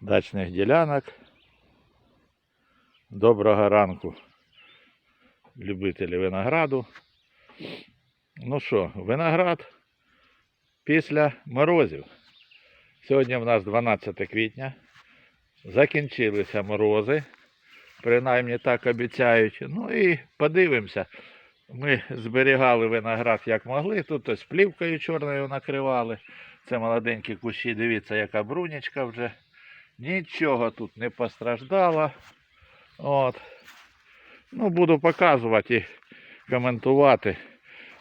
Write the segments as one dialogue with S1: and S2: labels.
S1: дачних ділянок. Доброго ранку, любителі винограду. Ну що, виноград після морозів. Сьогодні в нас 12 квітня. Закінчилися морози. Принаймні так обіцяють. Ну і подивимося. Ми зберігали виноград як могли. Тут ось плівкою чорною накривали. Це молоденькі кущі. Дивіться, яка брунічка вже. Нічого тут не постраждало. От. Ну, буду показувати і коментувати.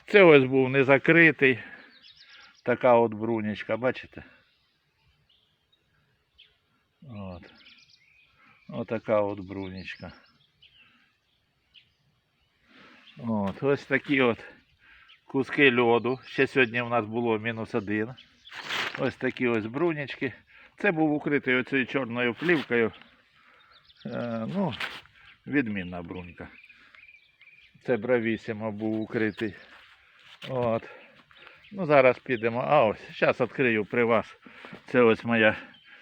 S1: Це ось був не закритий. Така от брунічка, бачите? От. Отака от брунічка. От, ось такі от куски льоду. Ще сьогодні у нас було мінус один. Ось такі ось брунічки. Це був укритий оцією чорною плівкою. Е, ну, відмінна брунька. Це бравісімо був укритий. От. Ну, зараз підемо. А ось, зараз відкрию при вас. Це ось моя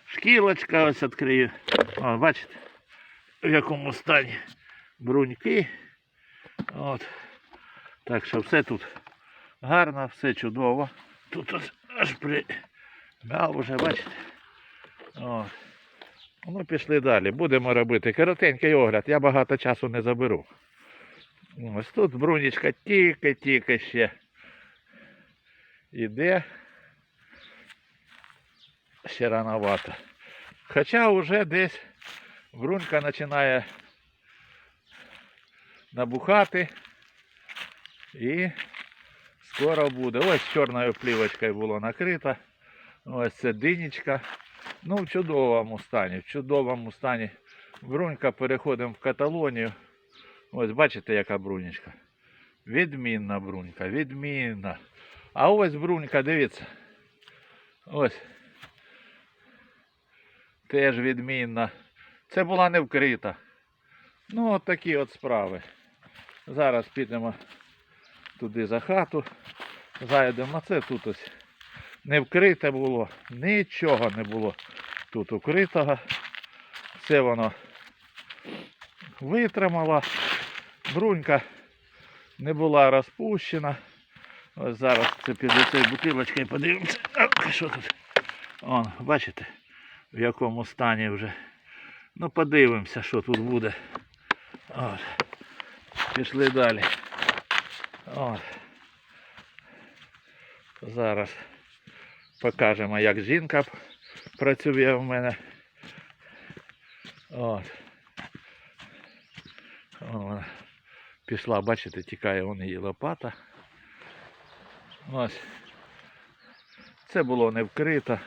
S1: шкілочка, ось відкрию. О, бачите, в якому стані бруньки. От. Так що все тут гарно, все чудово. Тут ось аж при м'яв вже, бачите. От. Ну, пішли далі. Будемо робити коротенький огляд. Я багато часу не заберу. Ось тут брунічка тільки-тільки ще іде. Ще рановато. Хоча вже десь брунька починає набухати і скоро буде. Ось чорною плівочкою було накрито. Ось це динічка. Ну, в чудовому стані, в чудовому стані. Брунька переходимо в каталонію. Ось бачите, яка брунечка. Відмінна брунька, відмінна. А ось брунька, дивіться. Ось. Теж відмінна. Це була не вкрита. Ну, от такі от справи. Зараз підемо туди за хату. Зайдемо. Це тут ось не вкрите було. Нічого не було тут укритого. Все воно витримало. Брунька не була розпущена. Ось зараз це під цією бутилочкою подивимося. Що тут? Вон, бачите, в якому стані вже. Ну, подивимося, що тут буде. От. Пішли далі. От. Зараз покажемо, як жінка працює в мене. От. Вона пішла, бачите, тікає вон її лопата. Ось. Це було не вкрито.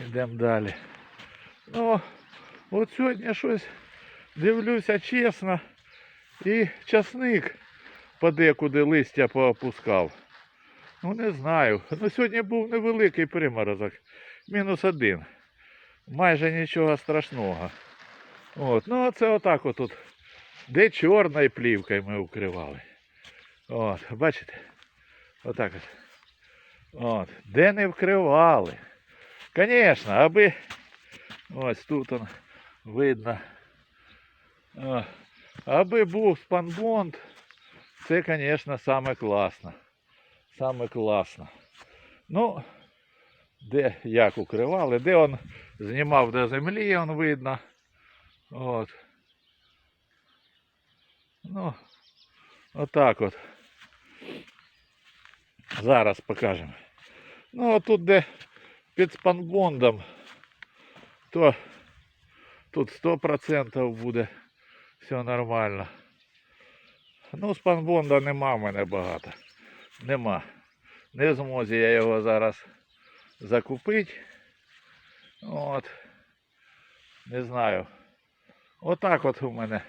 S1: Йдемо далі. Ну, от сьогодні щось дивлюся чесно. І часник подекуди листя поопускав. Ну не знаю. Ну сьогодні був невеликий приморозок. Мінус один. Майже нічого страшного. От. Ну це отак отут. Де чорною плівкою ми укривали. От, бачите? Отак от. От. Де не вкривали. Звісно, аби ось тут он видно. О, аби був спанбонд, це, звісно, саме класно. Саме класно. Ну, де як укривали, де он знімав до землі, он видно. От. Ну, отак от. Зараз покажемо. Ну, а тут де під спанбондом, то тут 100% буде все нормально. Ну, спанбонда нема в мене багато. Нема. Не змозі я його зараз закупити. От. Не знаю. Отак от у мене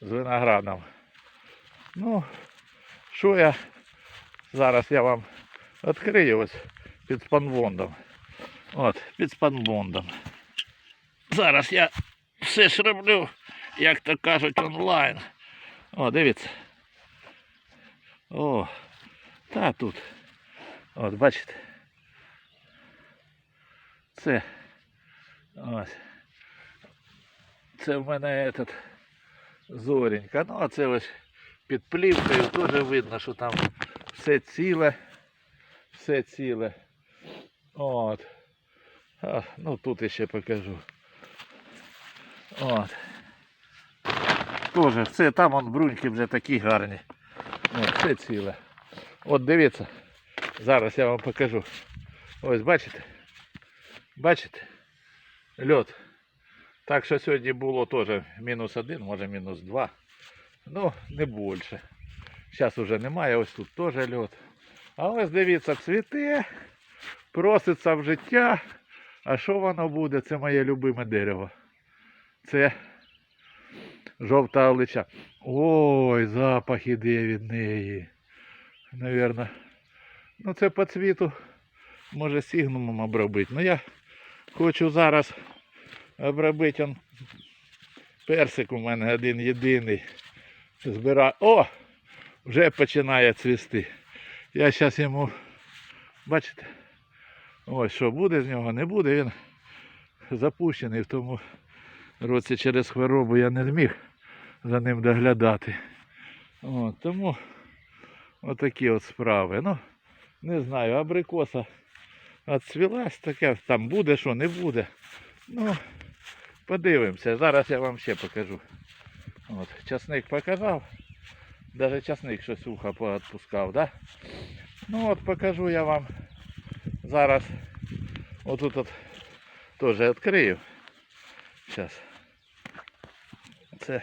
S1: з виноградом. Ну, що я зараз я вам відкрию ось під спанбондом. От, під спанбондом. Зараз я все ж роблю, як то кажуть, онлайн. О, дивіться. О, та тут. От, бачите. Це ось Це в мене этот зоренька. Ну, а це ось під плівкою теж видно, що там все ціле. Все ціле. От. А, ну тут іще покажу. От. Тоже все, там он бруньки вже такі гарні. От, все ціле. От дивіться. Зараз я вам покажу. Ось бачите? Бачите? Льот. Так що сьогодні було теж мінус один, може мінус два. Ну, не більше. Зараз уже немає, ось тут теж льот. А ось дивіться, цвіте, проситься в життя. А що воно буде? Це моє любиме дерево. Це жовта олича. Ой, запах іде від неї. Навірно. Ну це по цвіту може сігнумом обробити. Ну я хочу зараз обробити он персик у мене один єдиний. Збираю. О! Вже починає цвісти. Я зараз йому, бачите, ось що буде з нього, не буде, він запущений в тому році через хворобу я не зміг за ним доглядати. От, тому отакі от справи. Ну, не знаю, абрикоса отцвілась, таке там буде, що не буде. Ну, подивимося. Зараз я вам ще покажу. От, часник показав. Даже часник щось ухо поотпускав, да? Ну от покажу я вам зараз. Отут от теж відкрию. Зараз. Це.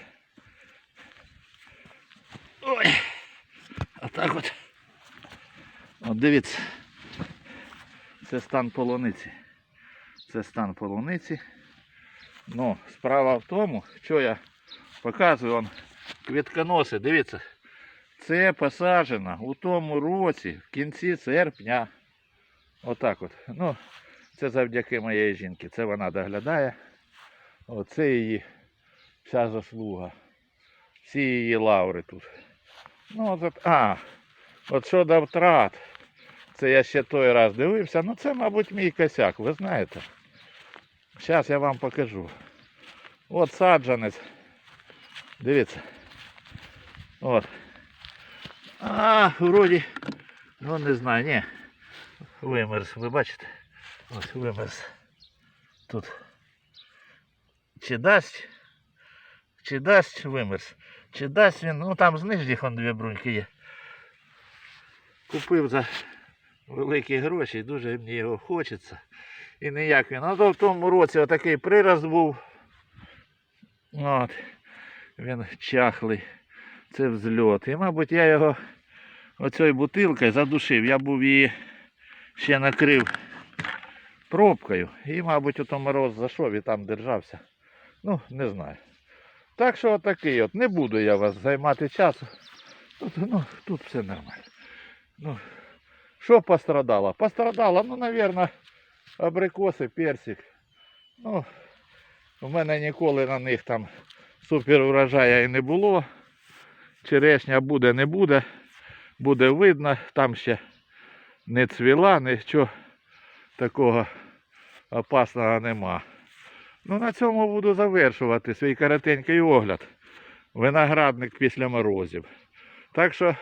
S1: Ой. А так от. От дивіться. Це стан полуниці. Це стан полуниці. Ну, справа в тому, що я показую, он квітконоси, дивіться. Це посаджено у тому році, в кінці серпня. Отак от. Ну, це завдяки моєї жінки. Це вона доглядає. Оце її вся заслуга. Всі її лаври тут. Ну, от, а, от щодо втрат. Це я ще той раз дивився. Ну це, мабуть, мій косяк, ви знаєте. Зараз я вам покажу. От саджанець. Дивіться. От. А, вроді, ну не знаю, ні. Вимерз, ви бачите? Ось вимерз. Тут. Чи дасть? Чи дасть вимерз? Чи дасть він, ну там з нижніх дві бруньки є. Купив за великі гроші, дуже мені його хочеться. І ніяк він. А то в тому році отакий прирост був. От. Він чахлий. Це взльот. І, мабуть, я його оцею бутилкою задушив. Я був її ще накрив пробкою. І, мабуть, ото мороз зайшов і там держався. Ну, не знаю. Так що отакий от. Не буду я вас займати часу. Тут, ну, тут все нормально. Ну, що пострадало? Пострадало, ну, мабуть, абрикоси, персик. Ну, у мене ніколи на них там супер урожаю і не було. Черешня буде, не буде. Буде видно, там ще не цвіла, нічого такого опасного нема. Ну на цьому буду завершувати свій коротенький огляд. Виноградник після морозів. Так що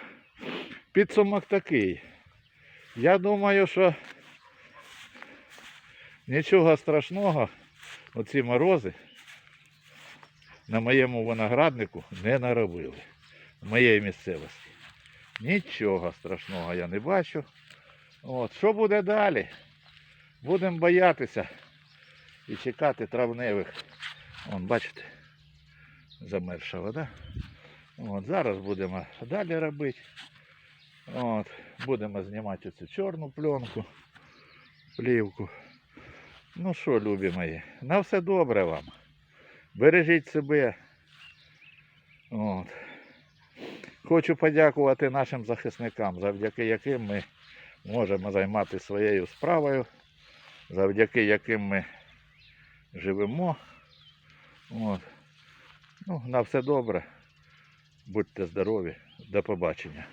S1: підсумок такий. Я думаю, що нічого страшного оці морози на моєму винограднику не наробили. В моєї місцевості. Нічого страшного я не бачу. От. Що буде далі? Будемо боятися і чекати травневих. Вон, бачите, замерша вода. От, зараз будемо далі робити. От, будемо знімати цю чорну пленку, плівку. Ну що, любі мої, на все добре вам. Бережіть себе. От. Хочу подякувати нашим захисникам, завдяки яким ми можемо займатися своєю справою, завдяки яким ми живемо. От. Ну, на все добре. Будьте здорові. До побачення.